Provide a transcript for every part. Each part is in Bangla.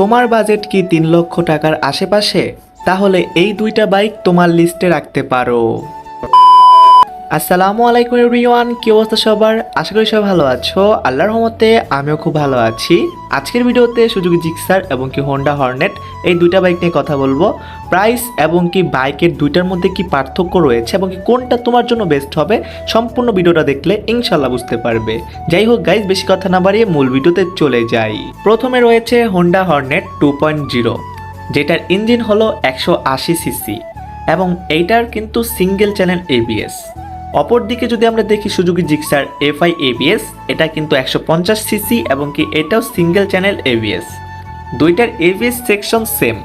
তোমার বাজেট কি তিন লক্ষ টাকার আশেপাশে? তাহলে এই দুইটা বাইক তোমার লিস্টে রাখতে পারো। আসসালামু আলাইকুম এভরিওয়ান, কি অবস্থা সবার? আশা করি সবাই ভালো আছো। আল্লাহর রহমতে আমিও খুব ভালো আছি। আজকের ভিডিওতে সুযোগ জিক্সার এবং কি হোন্ডা হর্নেট এই দুইটা বাইক নিয়ে কথা বলব। প্রাইস এবং কি বাইকের দুইটার মধ্যে কি পার্থক্য রয়েছে এবং কি কোনটা তোমার জন্য বেস্ট হবে, সম্পূর্ণ ভিডিওটা দেখলে ইনশাল্লাহ বুঝতে পারবে। যাই হোক গাইজ বেশি কথা না বাড়িয়ে মূল ভিডিওতে চলে যাই। প্রথমে রয়েছে Honda Hornet two point zero যেটার ইঞ্জিন হলো একশো আশি সিসি এবং এইটার কিন্তু সিঙ্গেল চ্যানেল এবিএস অপরদিকে যদি আমরা দেখি সুজুকি জিক্সার এফআই এবিএস এটা কিন্তু একশো পঞ্চাশ সিসি এবং কি এটাও সিঙ্গেল চ্যানেল এবিএস দুইটার এবিএস সেকশন সেম।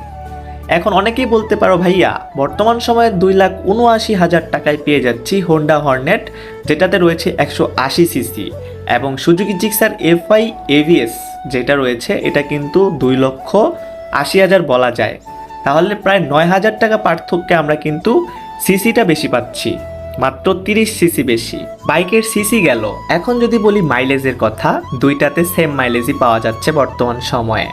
এখন অনেকেই বলতে পারো, ভাইয়া, বর্তমান সময়ে দুই লাখ উনআশি হাজার টাকায় পেয়ে যাচ্ছি হোন্ডা হর্নেট যেটাতে রয়েছে একশো আশি সিসি এবং সুজুকি জিক্সার এফআই এভিএস যেটা রয়েছে, এটা কিন্তু দুই লক্ষ আশি হাজার বলা যায়। তাহলে প্রায় নয় হাজার টাকা পার্থক্যে আমরা কিন্তু সিসিটা বেশি পাচ্ছি। মাত্র তিরিশ সিসি বেশি। বাইকের সিসি গেল। এখন যদি বলি মাইলেজের কথা, দুইটাতে সেম মাইলেজই পাওয়া যাচ্ছে বর্তমান সময়ে।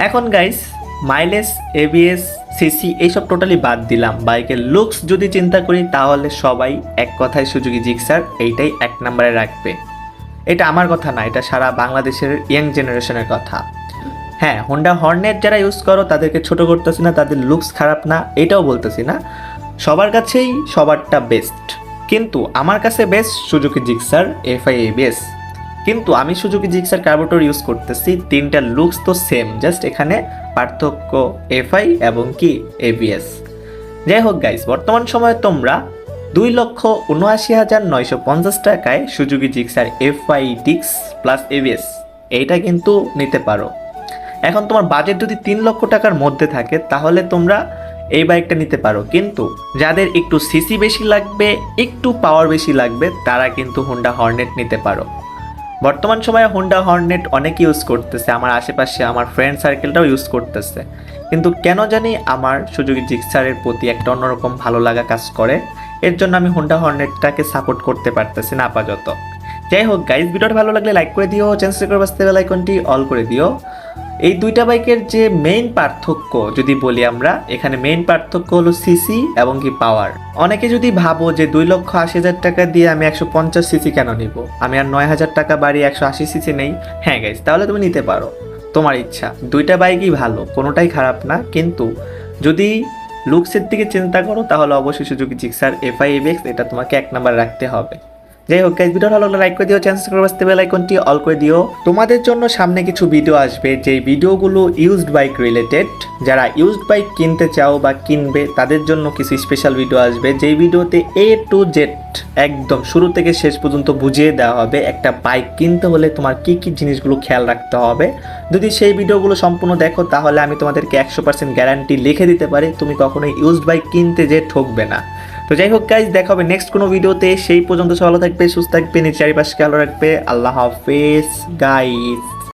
এখন গাইস মাইলেজ এবিএস সিসি এইসব টোটালি বাদ দিলাম। বাইকের লুকস যদি চিন্তা করি, তাহলে সবাই এক কথায় সুযোগী জিক্সার এইটাই এক নম্বরে রাখবে। এটা আমার কথা না, এটা সারা বাংলাদেশের ইয়াং জেনারেশনের কথা। হ্যাঁ হোন্ডা হর্নেট যারা ইউজ করো, তাদেরকে ছোট করতেছি না, তাদের লুকস খারাপ না, এটাও বলতেছি না। সবার কাছেই সবারটা বেস্ট কিন্তু আমার কাছে best Suzuki Gixxer FI ABS কিন্তু আমি সুজুকি জিক্সার কার্বোটোর ইউজ করতেছি, তিনটা লুকস তো সেম জাস্ট এখানে পার্থক্য এফআই এবং কি এবিএস যাই হোক গাইস বর্তমান সময়ে তোমরা দুই লক্ষ উনআশি হাজার নয়শো পঞ্চাশ টাকায় সুজুকি জিক্সার এফআই ডিক্স প্লাস এবিএস এইটা কিন্তু নিতে পারো। এখন তোমার বাজেট যদি তিন লক্ষ টাকার মধ্যে থাকে, তাহলে তোমরা এই বাইকটা নিতে পারো। কিন্তু যাদের একটু সিসি বেশি লাগবে, একটু পাওয়ার বেশি লাগবে, তারা কিন্তু হোন্ডা হর্নেট নিতে পারো। বর্তমান সময়ে হোন্ডা হর্নেট অনেক ইউজ করতেছে। আমার আশেপাশে আমার ফ্রেন্ড সার্কেলটাও ইউজ করতেছে। কিন্তু কেন জানি আমার সুযোগী জিক্সারের প্রতি একটা অন্যরকম ভালো লাগা কাজ করে। এর জন্য আমি হোন্ডা হর্নেটটাকে সাপোর্ট করতে পারতেছি না আপাতত। যাই হোক গাইজ ভিডিওটা ভালো লাগলে লাইক করে দিও। চ্যানেল করে বাঁচতে বেল আইকনটি অল করে দিও। এই দুইটা বাইকের যে মেইন পার্থক্য যদি বলি আমরা, এখানে মেইন পার্থক্য হলো সিসি এবং কি পাওয়ার অনেকে যদি ভাবো যে দুই লক্ষ আশি হাজার টাকা দিয়ে আমি একশো পঞ্চাশ সিসি কেন নিব? আমি আর নয় হাজার টাকা বাড়িয়ে একশো আশি সিসি নেই। হ্যাঁ গাইজ তাহলে তুমি নিতে পারো। তোমার ইচ্ছা। দুইটা বাইকই ভালো, কোনোটাই খারাপ না। কিন্তু যদি লুকসের দিকে চিন্তা করো, তাহলে অবশ্যই সুযোগী জিক্সার এফআই এক্স এটা তোমাকে এক নাম্বার রাখতে হবে। যাই হোক ভিডিও ভালো লাগলে লাইক করে দিও চ্যানেল সাবস্ক্রাইব করতে বেল আইকনটি অল করে দিও। তোমাদের জন্য সামনে কিছু ভিডিও আসবে যে ভিডিওগুলো ইউজড বাইক রিলেটেড যারা ইউজড বাইক কিনতে চাও বা কিনবে, তাদের জন্য কিছু স্পেশাল ভিডিও আসবে। যেই ভিডিওতে এ টু জেড একদম শুরু থেকে শেষ পর্যন্ত বুঝিয়ে দেওয়া হবে, একটা বাইক কিনতে হলে তোমার কি কি জিনিসগুলো খেয়াল রাখতে হবে। যদি সেই ভিডিওগুলো সম্পূর্ণ দেখো, তাহলে আমি তোমাদেরকে একশো পার্সেন্ট গ্যারান্টি লিখে দিতে পারি, তুমি কখনোই ইউজড বাইক কিনতে যে ঠকবে না। তো যাই হোক গাইজ দেখা হবে নেক্সট কোনো ভিডিওতে সেই পর্যন্ত সবাই ভালো থাকবে, সুস্থ থাকবে নিজের চারিপাশকে ভালো রাখবে। আল্লাহ হাফেজ গাইজ